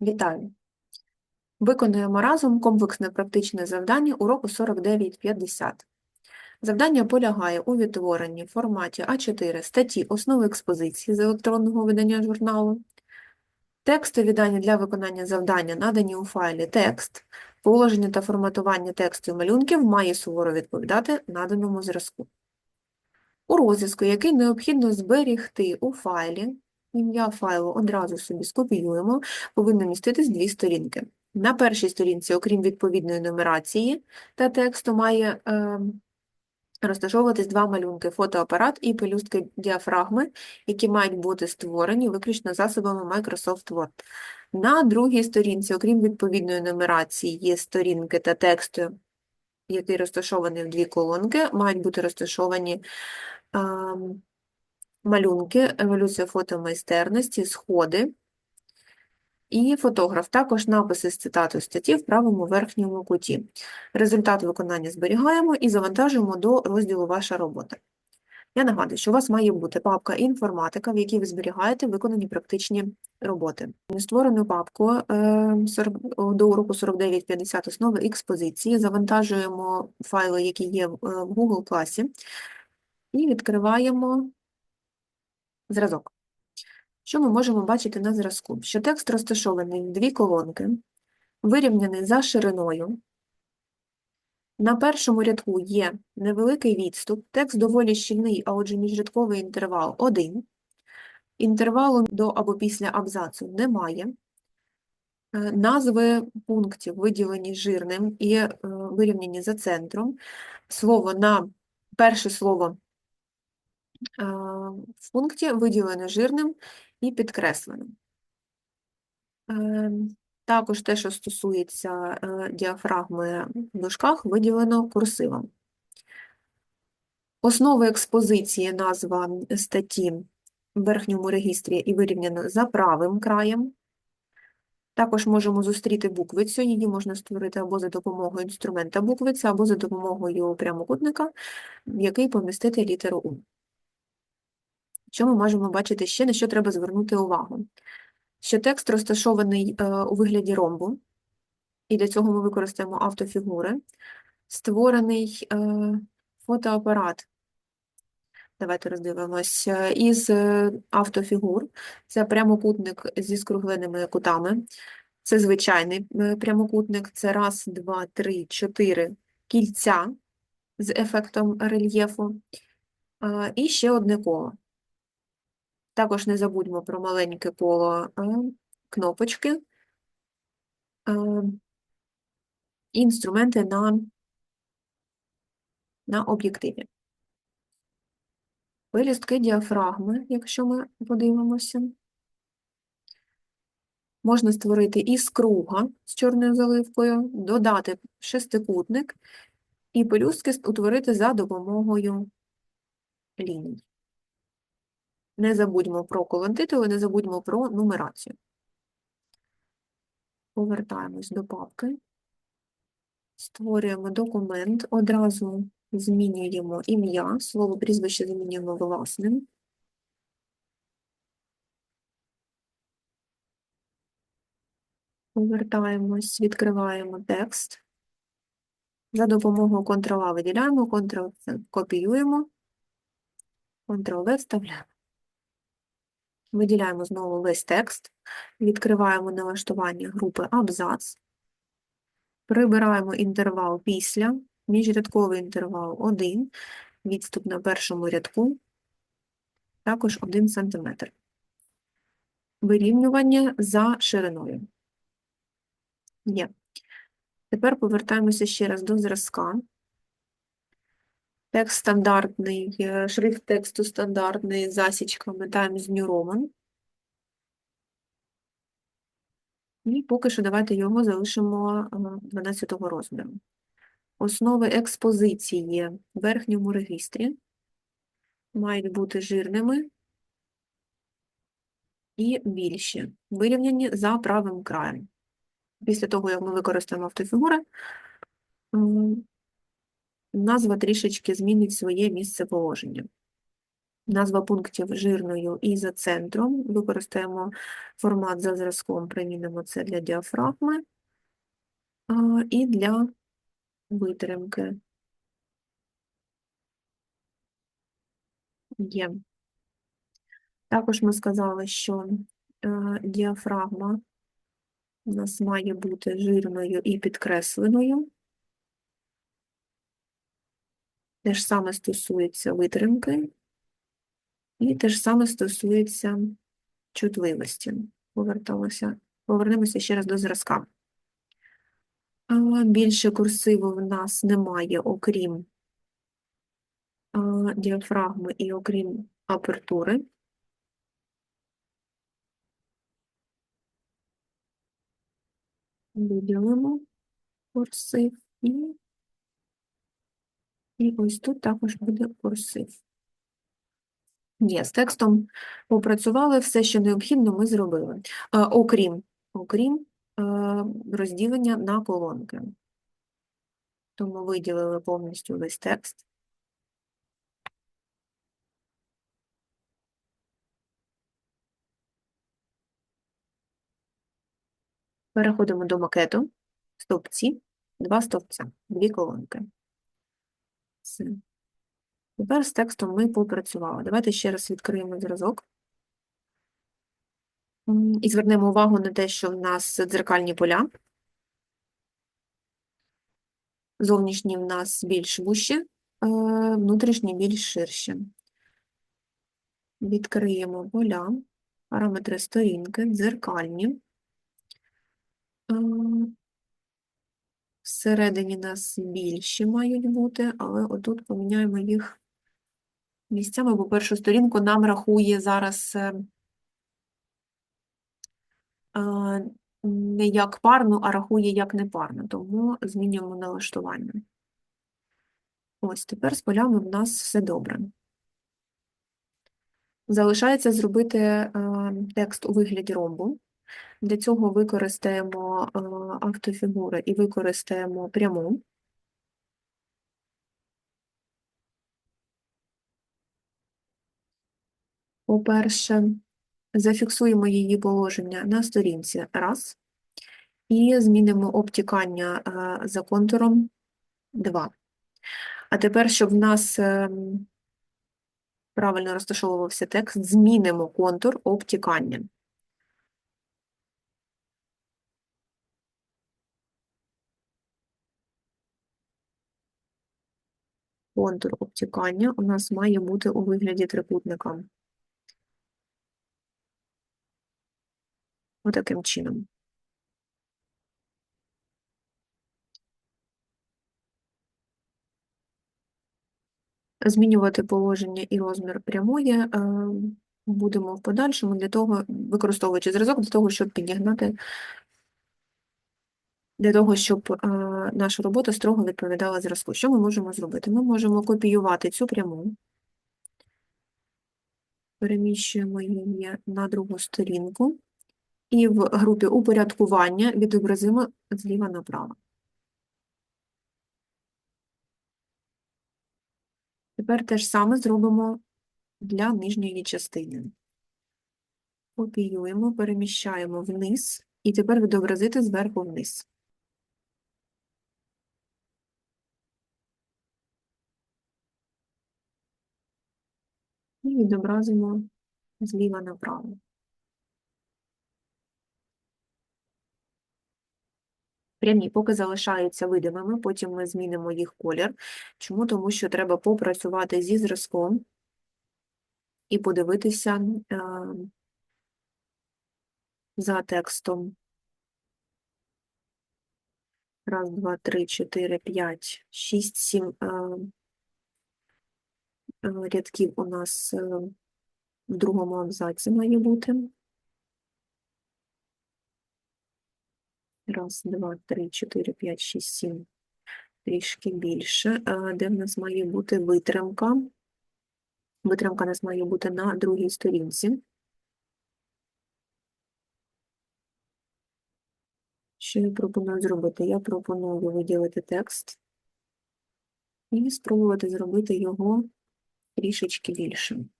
Вітаю! Виконуємо разом комплексне практичне завдання уроку 4950. Завдання полягає у відтворенні в форматі А4 статті основи експозиції з електронного видання журналу. Текстові дані для виконання завдання надані у файлі текст. Положення та форматування тексту і малюнків має суворо відповідати наданому зразку. У розв'язку, який необхідно зберігти у файлі, ім'я файлу одразу собі скопіюємо, повинно міститись дві сторінки. На першій сторінці, окрім відповідної нумерації та тексту, має е, розташовуватись два малюнки – фотоапарат і пелюстки діафрагми, які мають бути створені виключно засобами Microsoft Word. На другій сторінці, окрім відповідної нумерації, є сторінки та тексту, які розташовані в дві колонки, мають бути розташовані е, малюнки, еволюція фотомайстерності, сходи і фотограф. Також написи з цитатою статті в правому верхньому куті. Результат виконання зберігаємо і завантажуємо до розділу Ваша робота. Я нагадую, що у вас має бути папка інформатика, в якій ви зберігаєте виконані практичні роботи. Створену папку е, 40 до уроку 4950 основи експозиції, завантажуємо файли, які є е, в Google класі, і відкриваємо зразок. Що ми можемо бачити на зразку? Що текст розташований в дві колонки, вирівняний за шириною. На першому рядку є невеликий відступ, текст доволі щільний, а отже міжрядковий інтервал 1. Інтервалу до або після абзацу немає. Е, Назви пунктів виділені жирним і е, вирівняні за центром. Слово на перше слово в пункті виділене жирним і підкресленим. Також те, що стосується е, діафрагми в дужках, виділено курсивом. Основа експозиції, назва статті в верхньому регістрі і вирівняно за правим краєм. Також можемо зустріти буквицю, її можна створити або за допомогою інструмента буквиця, або за допомогою прямокутника, в який помістити літеру У. Що ми можемо бачити ще, на що треба звернути увагу? Що текст розташований е, у вигляді ромбу, і для цього ми використаємо автофігури, створений е, фотоапарат. Давайте роздивимось. е, Із автофігур. Це прямокутник зі скругленими кутами. Це звичайний прямокутник. Це раз, два, три, чотири кільця з ефектом рельєфу. І ще одне коло. Також не забудьмо про маленьке коло е, кнопочки е, і інструменти на, на об'єктиві. Вилістки діафрагми, якщо ми подивимося. Можна створити із круга з чорною заливкою, додати шестикутник і пелюстки утворити за допомогою ліній. Не забудьмо про колонтитул не забудьмо про нумерацію. Повертаємось до папки. Створюємо документ, одразу змінюємо ім'я, слово прізвище замінюємо власним. Повертаємось, відкриваємо текст. За допомогою Ctrl-A виділяємо, Ctrl-C копіюємо, Ctrl-V вставляємо. Виділяємо знову весь текст, відкриваємо налаштування групи абзац, прибираємо інтервал після, міжрядковий інтервал 1, відступ на першому рядку, також 1 см. Вирівнювання за шириною. Є. Тепер повертаємося ще раз до зразка. Текст стандартний, е, шрифт тексту стандартний, засічками Times New Roman. І поки що давайте його залишимо 12 розміру. Основи експозиції в верхньому регістрі мають бути жирними і більші, вирівняні за правим краєм. Після того, як ми використаємо автофігури, назва трішечки змінить своє місце положення. назва пунктів жирною і за центром. Використаємо формат за зразком, примінимо це для діафрагми і для витримки. Є. Також ми сказали, що е, діафрагма у нас має бути жирною і підкресленою. Те ж саме стосується витримки, і те ж саме стосується чутливості. Поверталося, повернемося ще раз до зразка. Більше курсиву в нас немає, окрім діафрагми і окрім апертури. Виділимо курсив і, і ось тут також буде курсив. Є, з текстом попрацювали, все, що необхідно, ми зробили. А, окрім, окрім е, розділення на колонки. Тому виділили повністю весь текст. Переходимо до макету. Стовпці, два стовпця, дві колонки. Все. Тепер з текстом ми попрацювали. Давайте ще раз відкриємо зразок. І звернемо увагу на те, що в нас дзеркальні поля. Зовнішні в нас більш вущі, е, внутрішні більш ширші. Відкриємо поля, параметри сторінки, дзеркальні. Е, Всередині нас більші мають бути, але отут поміняємо їх місцями, бо першу сторінку нам рахує зараз е, е, не як парну, а рахує як непарну, тому змінюємо налаштування. Ось тепер з полями в нас все добре. Залишається зробити е, текст у вигляді ромбу. Для цього використаємо е, автофігури і використаємо пряму. По-перше, зафіксуємо її положення на сторінці раз і змінимо обтікання е, за контуром 2. А тепер, щоб в нас ем, правильно розташовувався текст, змінимо контур обтікання. Контур обтікання у нас має бути у вигляді трикутника. Отаким чином. Змінювати положення і розмір прямої е, будемо в подальшому для того, використовуючи зразок для того, щоб підігнати, для того, щоб е, наша робота строго відповідала зразку. Що ми можемо зробити? Ми можемо копіювати цю пряму, переміщуємо її на другу сторінку і в групі упорядкування відобразимо зліва направо. Тепер те ж саме зробимо для нижньої частини. Копіюємо, переміщаємо вниз, і тепер відобразити зверху вниз. І відобразимо зліва направо. Прямі поки залишаються видимими, потім ми змінимо їх колір. Чому? Тому що треба попрацювати зі зразком і подивитися е, за текстом. Раз, два, три, чотири, п'ять, шість, сім е, рядків у нас е, в другому абзаці має бути. Раз, два, три, чотири, п'ять, шість, сім. Трішки більше. Е, Де в нас має бути витримка? Витримка у нас має бути на другій сторінці. Що я пропоную зробити? Я пропоную виділити текст і спробувати зробити його трішечки більшим.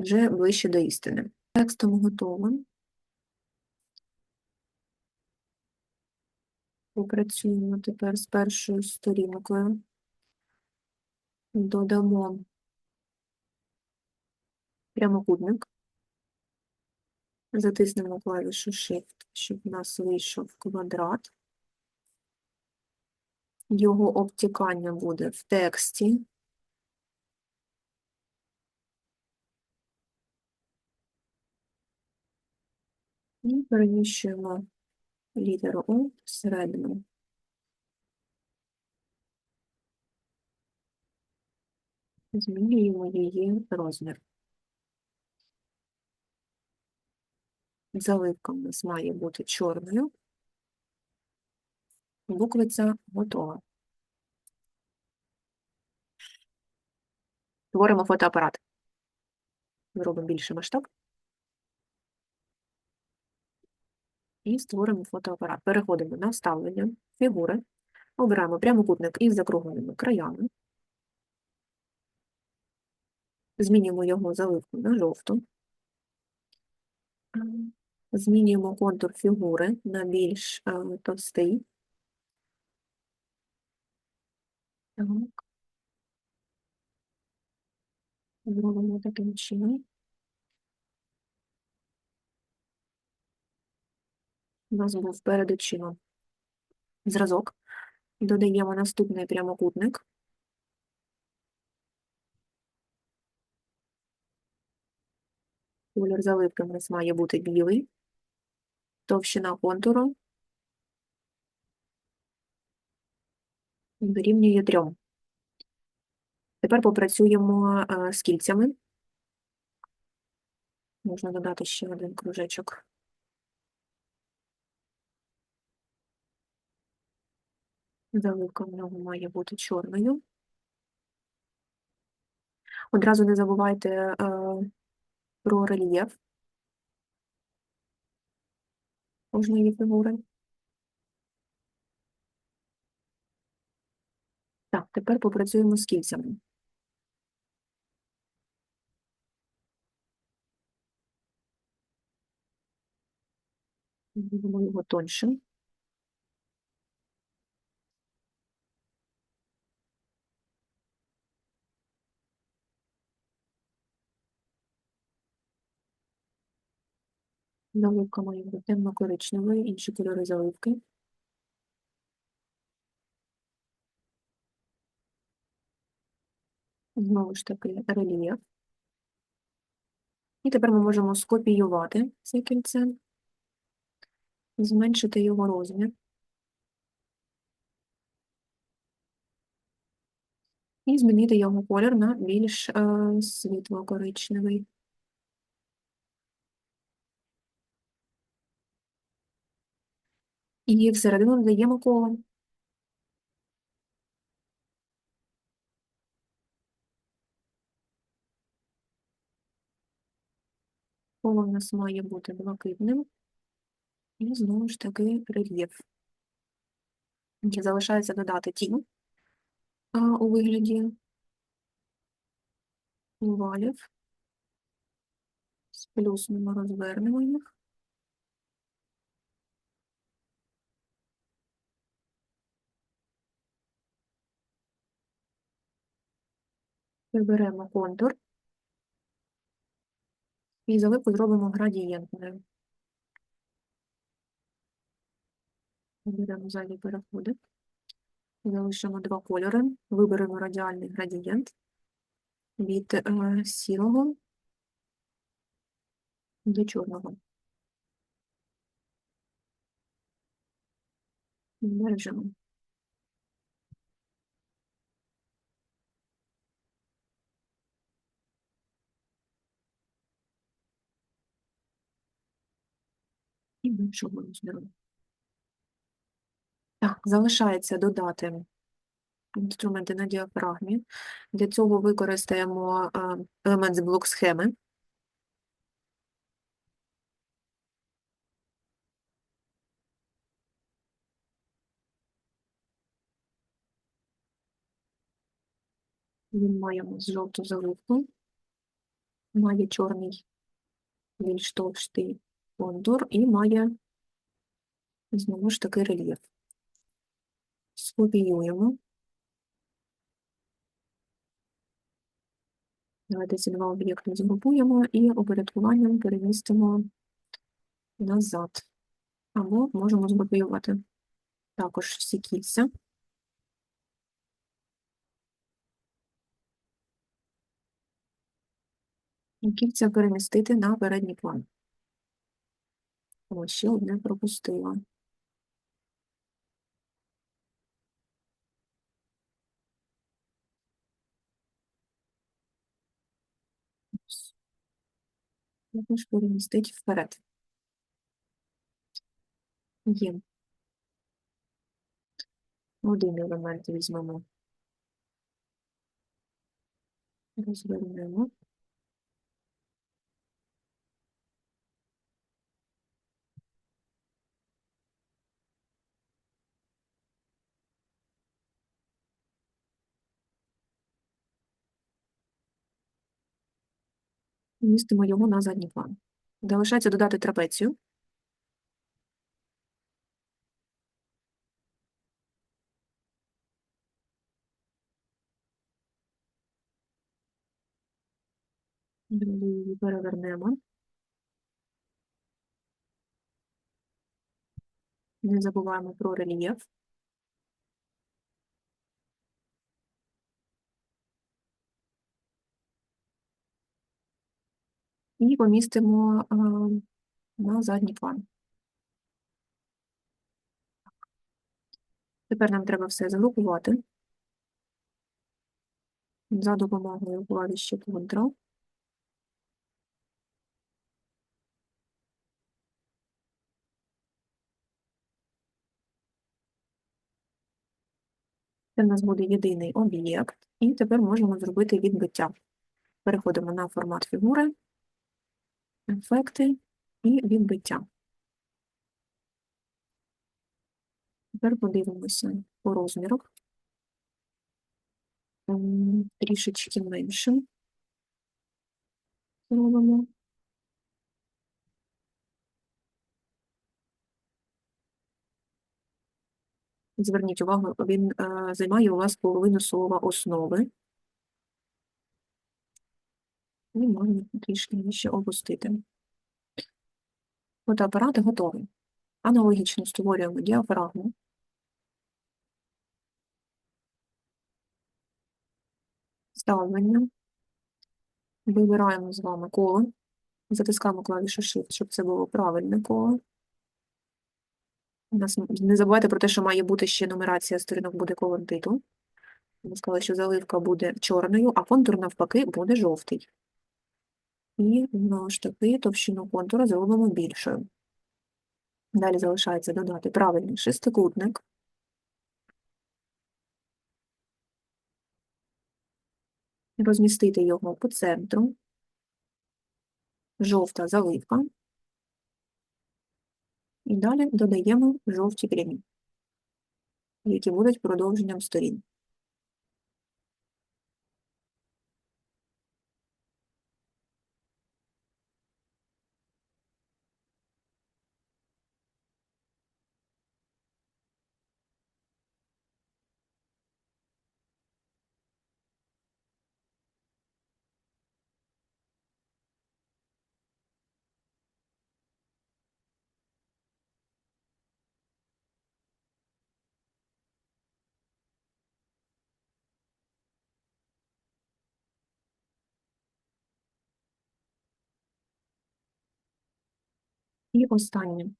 вже ближче до істини. Текстом готово. Попрацюємо тепер з першою сторінкою. Додамо прямокутник. Затиснемо клавішу Shift, щоб у нас вийшов квадрат. Його обтікання буде в тексті. І переміщуємо літеру У всередину. Змінюємо її розмір. Заливка у нас має бути чорною. Буквиця готова. Створимо фотоапарат. Зробимо більший масштаб. І створимо фотоапарат. Переходимо на вставлення фігури. Обираємо прямокутник із закругленими краями. Змінюємо його заливку на жовту. Змінюємо контур фігури на більш е, товстий. Зробимо таким чином. У нас був перед очима зразок. Додаємо наступний прямокутник. Колір заливки у нас має бути білий. Товщина контуру дорівнює трьом. Тепер попрацюємо е, з кільцями. Можна додати ще один кружечок. Заливка в нього має бути чорною. Одразу не забувайте е, про рельєф кожної фігури. Тепер попрацюємо з кільцями. Зробимо його тоншим. Заливка має бути темно-коричневою, інші кольори заливки. Знову ж таки рельєф. І тепер ми можемо скопіювати це кільце, зменшити його розмір. І змінити його колір на більш е, світло-коричневий. І всередину додаємо коло. Коло в нас має бути блакитним. І знову ж таки рельєф. Залишається додати тінь у вигляді овалів. З плюсними розвернемо їх. Виберемо контур і заливку зробимо градієнтною. Виберемо зайві переходи. Залишимо два кольори. Виберемо радіальний градієнт від е, сірого до чорного. Бережемо. І іншого розміру. Так, залишається додати інструменти на діафрагмі. Для цього використаємо е, елемент з блок схеми. Він маємо жовту заливку. має чорний більш товстий контур і має знову ж таки рельєф. Скопіюємо. Давайте ці два об'єкти згрупуємо і упорядкуванням перемістимо назад. Або можемо згрупувати також всі кільця. Кільця перемістити на передній план. Ось ще одне пропустила. Ось. Також перемістить вперед. Є. Один елемент візьмемо. Розвернемо. Містимо його на задній план. Залишається додати трапецію. Перевернемо. Не забуваємо про рельєф. Помістимо на задній план. Тепер нам треба все згрупувати за допомогою клавіші Ctrl. Це в нас буде єдиний об'єкт, і тепер можемо зробити відбиття. Переходимо на формат фігури, ефекти і відбиття. Тепер подивимося по розмірах. Трішечки меншим зробимо. Зверніть увагу, він е, займає у вас половину слова основи. І можна трішки нижче опустити. Фотоапарат готовий. Аналогічно створюємо діафрагму. Ставлення. Вибираємо з вами коло. Затискаємо клавішу Shift, щоб це було правильне коло. Не забувайте про те, що має бути ще нумерація сторінок буде колон титул. Ми сказали, що заливка буде чорною, а контур навпаки буде жовтий. І знову ж таки товщину контура зробимо більшою. Далі залишається додати правильний шестикутник. Розмістити його по центру. Жовта заливка. І далі додаємо жовті прямі, які будуть продовженням сторін. І останнє.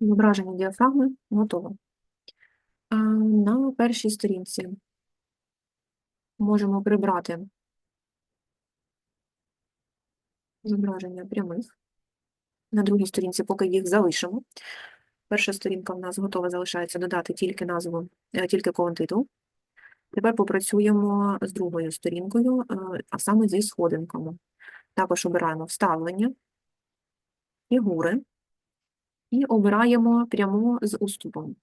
Зображення діафрагми готове. А на першій сторінці можемо прибрати зображення прямих. На другій сторінці поки їх залишимо. Перша сторінка в нас готова, залишається додати тільки назву, е, тільки колон титул. Тепер попрацюємо з другою сторінкою, е, а саме зі сходинками. Також обираємо вставлення, фігури, І обираємо пряму з уступом.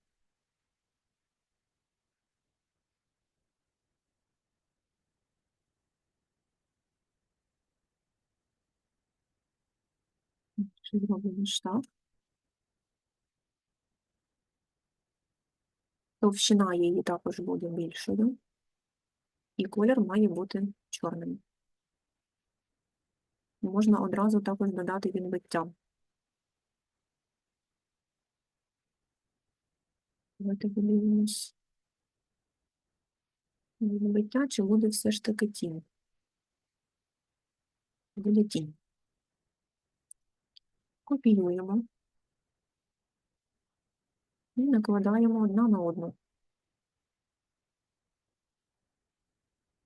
Зробимо штаб. Товщина її також буде більшою. І колір має бути чорним. Можна одразу також додати відбиття. Давайте подивимось. Відбиття, чи буде все ж таки тінь? Буде тінь. Копіюємо і накладаємо одна на одну.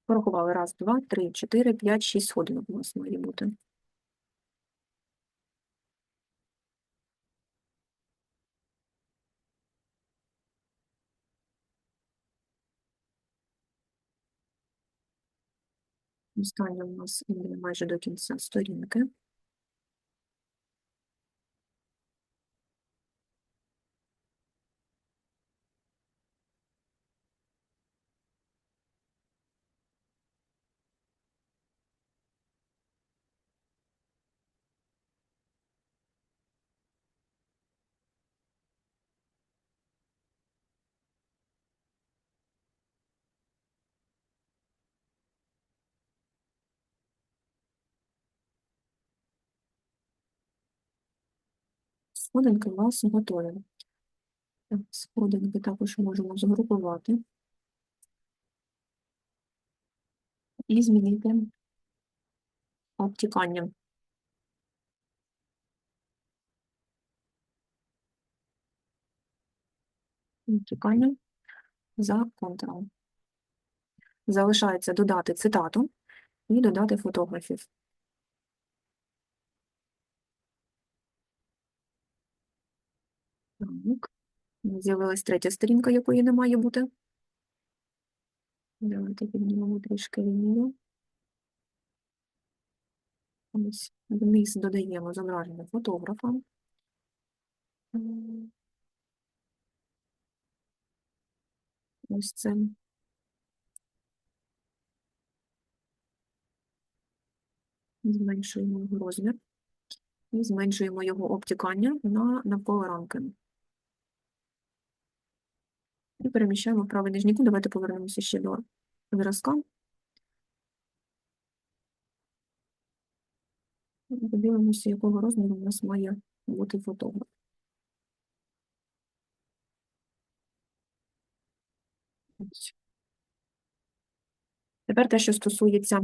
Порахували раз, два, три, чотири, п'ять, шість сходинок у нас має бути. Остання у нас іде майже до кінця сторінки. Сходинки у нас готові. Сходинки також можемо згрупувати і змінити обтікання. Обтікання за контуром. Залишається додати цитату і додати фотографів. Так. З'явилась третя сторінка, якої не має бути. Давайте піднімемо трішки лінію. Ось вниз додаємо зображення фотографа. Ось це. Зменшуємо його розмір і зменшуємо його обтікання на навколо рамки. І переміщаємо в правий нижній кут. Давайте повернемося ще до зразка. Подивимося, якого розміру у нас має бути фотограф. Тепер те, що стосується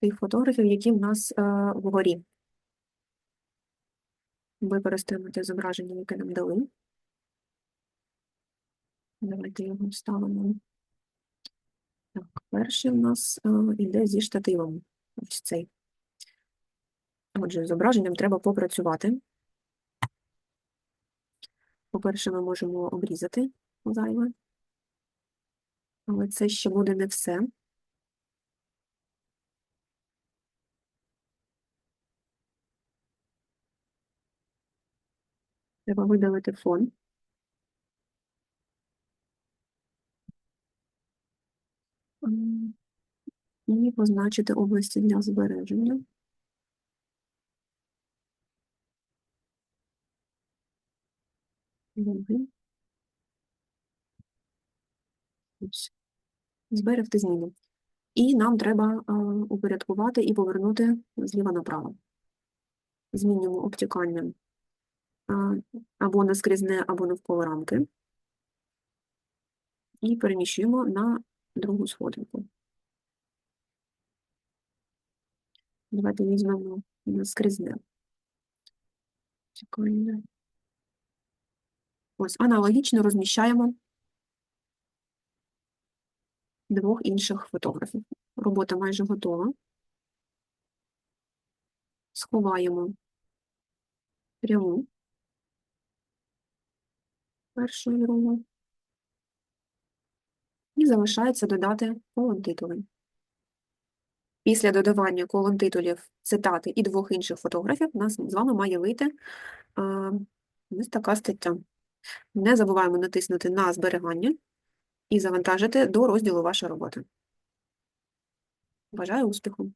тих фотографів, які в нас е, вгорі. Використаємо те зображення, яке нам дали. Давайте його вставимо. Так, перший у нас йде зі штативом. Ось цей. Отже, зображенням треба попрацювати. По-перше, ми можемо обрізати зайве. Але це ще буде не все. Треба видалити фон. І позначити області для збереження. Зберегти зміни. І нам треба е, упорядкувати і повернути зліва направо. Змінюємо обтікання е, або наскрізне, або навколо рамки. І переміщуємо на другу сходинку. Давайте візьмемо наскрізне. Обтікання. Ось аналогічно розміщаємо двох інших фотографів. Робота майже готова. Сховаємо пряму першу і другу. І залишається додати колон титулу. Після додавання колон титулів, цитати і двох інших фотографів у нас з вами має вийти а, ось така стаття. Не забуваємо натиснути на зберігання і завантажити до розділу ваша робота. Бажаю успіху!